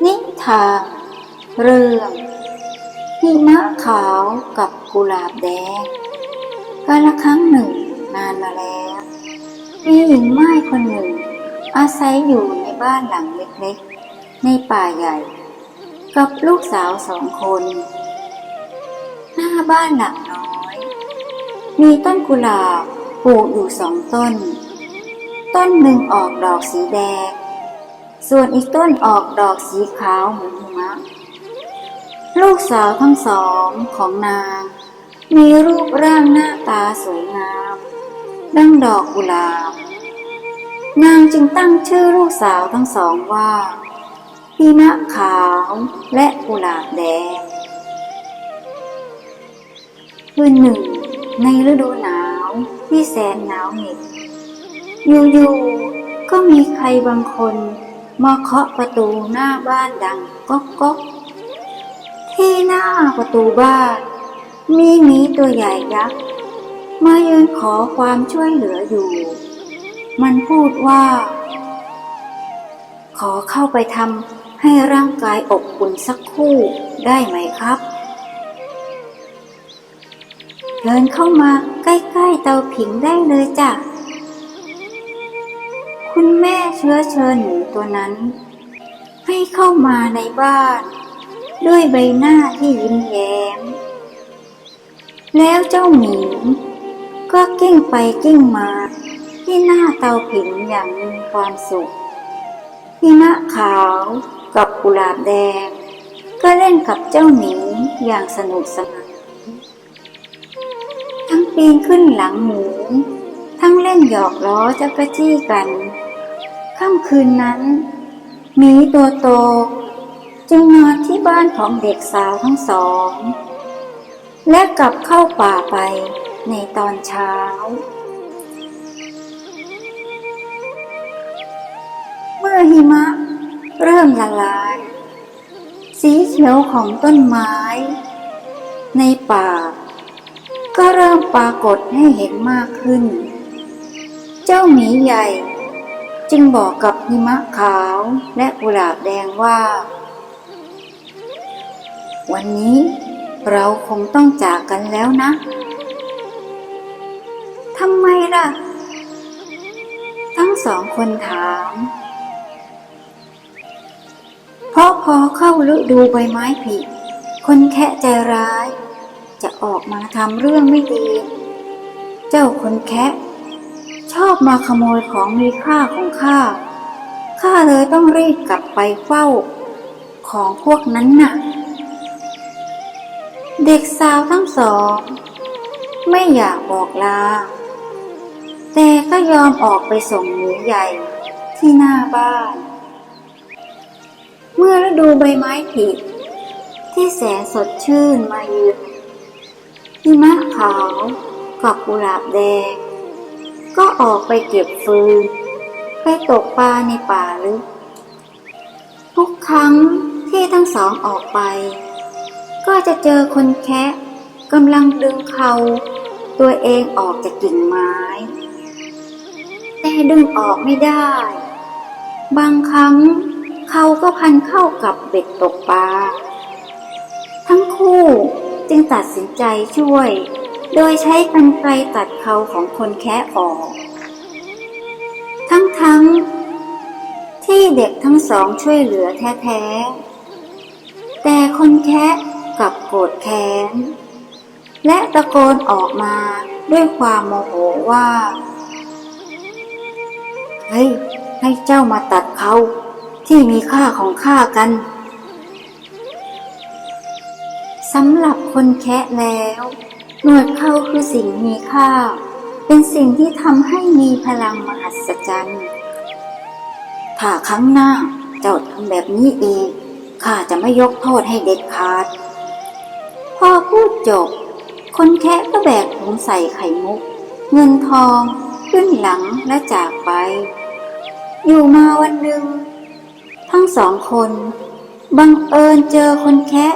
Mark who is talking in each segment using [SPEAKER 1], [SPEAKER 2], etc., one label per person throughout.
[SPEAKER 1] นิทานเรื่องหิมะขาวกับกุหลาบแดงกาลครั้งหนึ่งนานมาแล้ว มีหญิงไม้คนหนึ่ง อาศัยอยู่ในบ้านหลังเล็กๆ ในป่าใหญ่ กับลูกสาวสองคน หน้าบ้านหลังน้อย มีต้นกุหลาบปลูกอยู่สองต้น ต้นหนึ่งออกดอกสีแดง ส่วนอีกต้นออกดอกสีขาวเหมือนหิมะ ลูกสาวทั้งสองของนาง มีรูปร่างหน้าตาสวยงาม ดังดอกกุหลาบ นางจึงตั้งชื่อลูกสาวทั้งสองว่าหิมะขาวและกุหลาบแดงคืนหนึ่ง ในฤดูหนาวที่แสนหนาวเหน็บอยู่ๆก็มีใครบางคน มาเคาะประตูหน้าบ้านดังก๊อกก๊อกที่หน้าประตูบ้าน มีหมีตัวใหญ่ยักษ์มายืนขอความช่วยเหลืออยู่ มันพูดว่า ขอเข้าไปทำให้ร่างกายอบอุ่นสักคู่ได้ไหมครับ เดินเข้ามาใกล้ๆเตาผิงได้เลยจ้ะ คุณแม่ เชื้อเชิญหนูตัวนั้น ให้เข้ามาในบ้าน ด้วยใบหน้าที่ยิ้มแย้ม แล้วเจ้าหมีก็กิ้งไปกิ้งมา ที่หน้าเตาผิงอย่างมีความสุขหิมะขาวกับกุหลาบแดง ก็เล่นกับเจ้าหมีอย่างสนุกสนานทั้งปีนขึ้นหลังหมู ทั้งเล่นหยอกล้อจักรจี้กัน ค่ำคืนนั้นหมีตัวโตจึงนอนที่บ้านของเด็กสาวทั้งสอง และกลับเข้าป่าไปในตอนเช้า เมื่อหิมะเริ่มละลาย สีเขียวของต้นไม้ ในป่า ก็เริ่มปรากฏให้เห็นมากขึ้น เจ้าหมีใหญ่ จึงบอกกับหิมะขาวและกุหลาบแดงว่า วันนี้เราคงต้องจากกันแล้วนะทำไมล่ะ ทั้งสองคนถามเพราะพอเข้าฤดูใบไม้ผลิคนแคะใจร้าย จะออกมาทำเรื่องไม่ดี เจ้าคนแคะ ชอบมาขโมยของมีค่าของข้า ข้าเลยต้องรีบกลับไปเฝ้า ของพวกนั้นน่ะ เด็กสาวทั้งสอง ไม่อยากบอกลา แต่ก็ยอมออกไปส่งหมูใหญ่ที่หน้าบ้าน เมื่อฤดูใบไม้ผลิที่แสนสดชื่นมาเยือนหิมะขาวกับกุหลาบแดง ก็ออกไปเก็บฟืน ไปตกปลาในป่าลึก ทุกครั้งที่ทั้งสองออกไป ก็จะเจอคนแคะกำลังดึงเขาตัวเองออกจากกิ่งไม้ แต่ดึงออกไม่ได้ บางครั้งเขาก็พันเข้ากับเบ็ดตกปลา ทั้งคู่จึงตัดสินใจช่วย โดยใช้กรรไกตัด เขาของคนแคะออก ทั้งๆที่เด็กทั้งสองช่วยเหลือแท้ๆ แต่คนแคะกลับโกรธแค้น และตะโกนออกมาด้วยความโมโหว่า เฮ้ย ให้เจ้ามาตัดเขาที่มีค่าของข้ากันสำหรับคนแคะแล้ว หนวดเขาคือสิ่งมีค่า เป็นสิ่งที่ทำให้มีพลังมหัศจรรย์ ถ้าครั้งหน้าเจ้าทำแบบนี้อีก ข้าจะไม่ยกโทษให้เด็ดขาด พอพูดจบ คนแคะก็แบกถุงใส่ไข่มุก เงินทองขึ้นหลังและจากไป อยู่มาวันหนึ่ง ทั้งสองคน บังเอิญเจอคนแคะ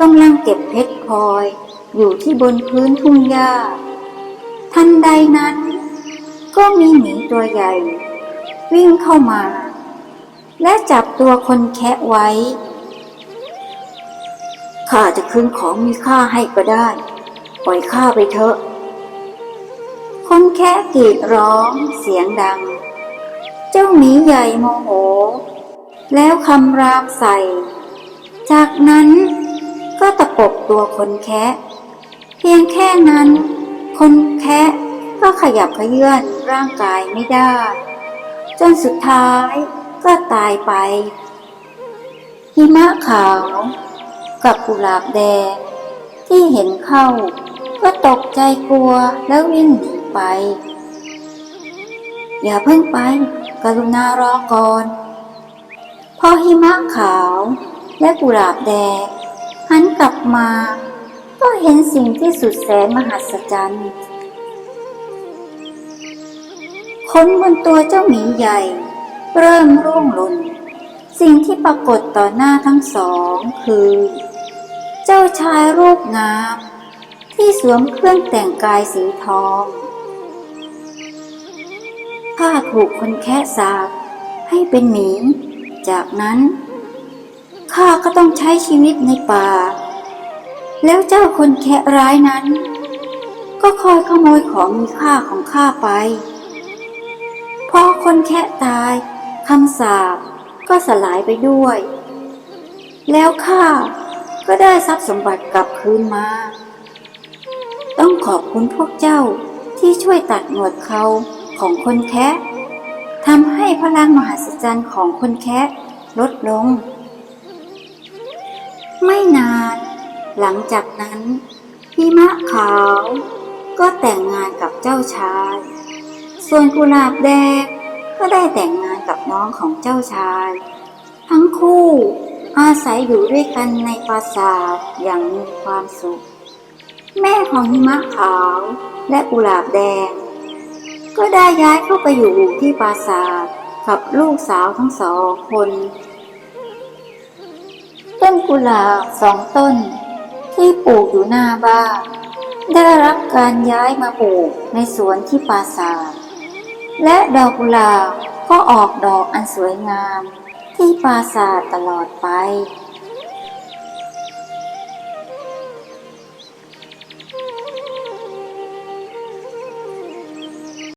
[SPEAKER 1] กำลังเก็บเพชรพลอย อยู่ที่บนพื้นทุ่งหญ้า ทันใดนั้น ก็มีหมีตัวใหญ่ วิ่งเข้ามา และจับตัวคนแคะไว้ ข้าจะคืนของมีค่าให้ก็ได้ ปล่อยข้าไปเถอะ คนแคะกรีดร้องเสียงดัง เจ้าหมีใหญ่โมโห แล้วคำรามใส่ จากนั้นก็ตะปบตัวคนแคะ พียงแค่นั้น คนแคะก็ขยับขยื่นร่างกายไม่ได้ จนสุดท้ายก็ตายไป หิมะขาวกับกุหลาบแดงที่เห็นเข้า ก็ตกใจกลัวแล้ววิ่งหนีไป อย่าเพิ่งไปกรุณารอก่อน พอหิมะขาวและกุหลาบแดงหันกลับมา ก็เห็นสิ่งที่สุดแสนมหัศจรรย์ขนบนตัวเจ้าหมีใหญ่ เริ่มร่วงหล่น สิ่งที่ปรากฏต่อหน้าทั้งสองคือ เจ้าชายรูปงาม ที่สวมเครื่องแต่งกายสีทองข้าถูกคนแคะสาบให้เป็นหมี จากนั้นข้าก็ต้องใช้ชีวิตในป่า แล้วเจ้าคนแคะร้ายนั้น ก็คอยขโมยของมีค่าของข้าไปพอคนแคะตายคำสาปก็สลายไปด้วย แล้วข้าก็ได้ทรัพย์สมบัติกลับคืนมา ต้องขอบคุณพวกเจ้าที่ช่วยตัดหนวดเขาของคนแคะทำให้พลังมหัศจรรย์ของคนแคะลดลง ไม่นาน หลังจากนั้นหิมะขาว ก็แต่งงานกับเจ้าชาย ส่วนกุหลาบแดงก็ได้แต่งงานกับน้องของเจ้าชาย ทั้งคู่อาศัยอยู่ด้วยกันในปราสาทอย่างมีความสุข แม่ของหิมะขาวและกุหลาบแดง ก็ได้ย้ายเข้าไปอยู่ที่ปราสาทกับลูกสาวทั้งสองคน ต้นกุหลาบสองต้น ที่ปลูกอยู่หน้าบ้านได้รับการย้ายมาปลูกในสวนที่ปราสาทและดอกกุหลาบก็ออกดอกอันสวยงามที่ปราสาทตลอดไป